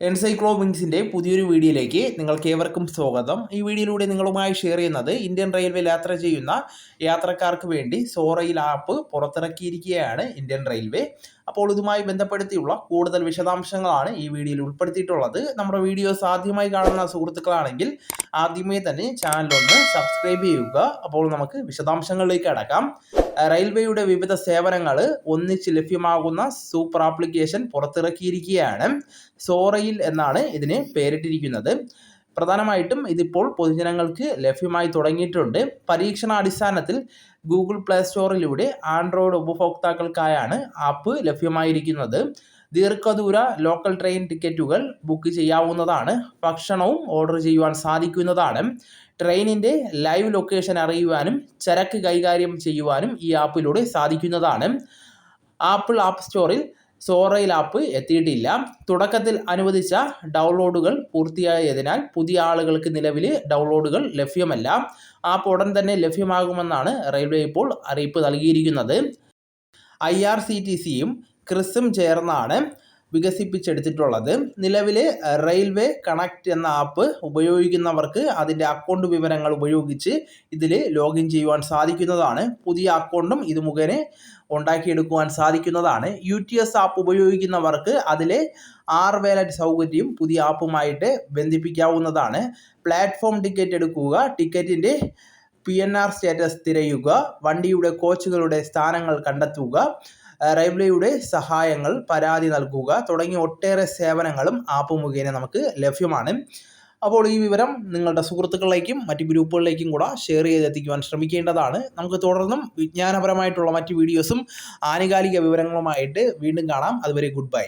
എൻസൈക്ലോവിങ്സിന്റെ പുതിയൊരു വീഡിയോയിലേക്ക് നിങ്ങൾക്ക് ഏവർക്കും സ്വാഗതം. ഈ വീഡിയോയിലൂടെ നിങ്ങളുമായി ഷെയർ ചെയ്യുന്നത് ഇന്ത്യൻ റെയിൽവേ യാത്ര ചെയ്യുന്ന യാത്രക്കാർക്ക് വേണ്ടി സോറയിൽ ആപ്പ് പുറത്തിറക്കിയിരിക്കുകയാണ് ഇന്ത്യൻ റെയിൽവേ അപ്പോൾ ഇതുമായി ബന്ധപ്പെടുത്തിയുള്ള കൂടുതൽ വിശദാംശങ്ങളാണ് ഈ വീഡിയോയിൽ ഉൾപ്പെടുത്തിയിട്ടുള്ളത്. നമ്മുടെ വീഡിയോസ് ആദ്യമായി കാണുന്ന സുഹൃത്തുക്കളാണെങ്കിൽ ആദ്യമേ തന്നെ ചാനൽ ഒന്ന് സബ്സ്ക്രൈബ് ചെയ്യുക. അപ്പോൾ നമുക്ക് വിശദാംശങ്ങളിലേക്ക് അടക്കാം റെയിൽവേയുടെ വിവിധ സേവനങ്ങൾ ഒന്നിച്ച് ലഭ്യമാകുന്ന സൂപ്പർ ആപ്ലിക്കേഷൻ പുറത്തിറക്കിയിരിക്കുകയാണ്. സോറയിൽ എന്നാണ് ഇതിന് പേരിട്ടിരിക്കുന്നത്. പ്രധാനമായിട്ടും ഇതിപ്പോൾ പൊതുജനങ്ങൾക്ക് ലഭ്യമായി തുടങ്ങിയിട്ടുണ്ട്. പരീക്ഷണാടിസ്ഥാനത്തിൽ ഗൂഗിൾ പ്ലേ സ്റ്റോറിലൂടെ ആൻഡ്രോയിഡ് ഉപഭോക്താക്കൾക്കായാണ് ആപ്പ് ലഭ്യമായിരിക്കുന്നത്. ദീർഘദൂര ലോക്കൽ ട്രെയിൻ ടിക്കറ്റുകൾ ബുക്ക് ചെയ്യാവുന്നതാണ്. ഭക്ഷണവും ഓർഡർ ചെയ്യുവാൻ സാധിക്കുന്നതാണ്. ട്രെയിനിന്റെ ലൈവ് ലൊക്കേഷൻ അറിയുവാനും ചരക്ക് കൈകാര്യം ചെയ്യുവാനും ഈ ആപ്പിലൂടെ സാധിക്കുന്നതാണ്. ആപ്പിൾ ആപ്പ് സ്റ്റോറിൽ സോറയിൽ ആപ്പ് എത്തിയിട്ടില്ല. തുടക്കത്തിൽ അനുവദിച്ച ഡൗൺലോഡുകൾ പൂർത്തിയായതിനാൽ പുതിയ ആളുകൾക്ക് നിലവിൽ ഡൗൺലോഡുകൾ ലഭ്യമല്ല. ആപ്പ് ഉടൻ തന്നെ ലഭ്യമാകുമെന്നാണ് റെയിൽവേ ഇപ്പോൾ അറിയിപ്പ് നൽകിയിരിക്കുന്നത്. ഐ ആർ സി ടി സിയും ക്രിസും ചേർന്നാണ് വികസിപ്പിച്ചെടുത്തിട്ടുള്ളത്. നിലവിൽ റെയിൽവേ കണക്ട് എന്ന ആപ്പ് ഉപയോഗിക്കുന്നവർക്ക് അതിന്റെ അക്കൗണ്ട് വിവരങ്ങൾ ഉപയോഗിച്ച് ഇതിൽ ലോഗിൻ ചെയ്യുവാൻ സാധിക്കുന്നതാണ്. പുതിയ അക്കൗണ്ടും ഇത് മുഖേന ഉണ്ടാക്കിയെടുക്കുവാൻ സാധിക്കുന്നതാണ്. യു ടി എസ് ആപ്പ് ഉപയോഗിക്കുന്നവർക്ക് അതിലെ ആർ വേലറ്റ് സൗകര്യം പുതിയ ആപ്പുമായിട്ട് ബന്ധിപ്പിക്കാവുന്നതാണ്. പ്ലാറ്റ്ഫോം ടിക്കറ്റ് എടുക്കുക ടിക്കറ്റിന്റെ പി എൻ ആർ സ്റ്റാറ്റസ് തിരയുക വണ്ടിയുടെ കോച്ചുകളുടെ സ്ഥാനങ്ങൾ കണ്ടെത്തുക റെയിൽവേയുടെ സഹായങ്ങൾ പരാതി നൽകുക തുടങ്ങിയ ഒട്ടേറെ സേവനങ്ങളും ആപ്പ് മുഖേന നമുക്ക് ലഭ്യമാണ്. അപ്പോൾ ഈ വിവരം നിങ്ങളുടെ സുഹൃത്തുക്കളിലേക്കും മറ്റ് ഗ്രൂപ്പുകളിലേക്കും കൂടെ ഷെയർ ചെയ്തെത്തിക്കുവാൻ ശ്രമിക്കേണ്ടതാണ്. നമുക്ക് തുടർന്നും വിജ്ഞാനപരമായിട്ടുള്ള മറ്റ് വീഡിയോസും ആനുകാലിക വിവരങ്ങളുമായിട്ട് വീണ്ടും കാണാം. അതുവരെ ഗുഡ് ബൈ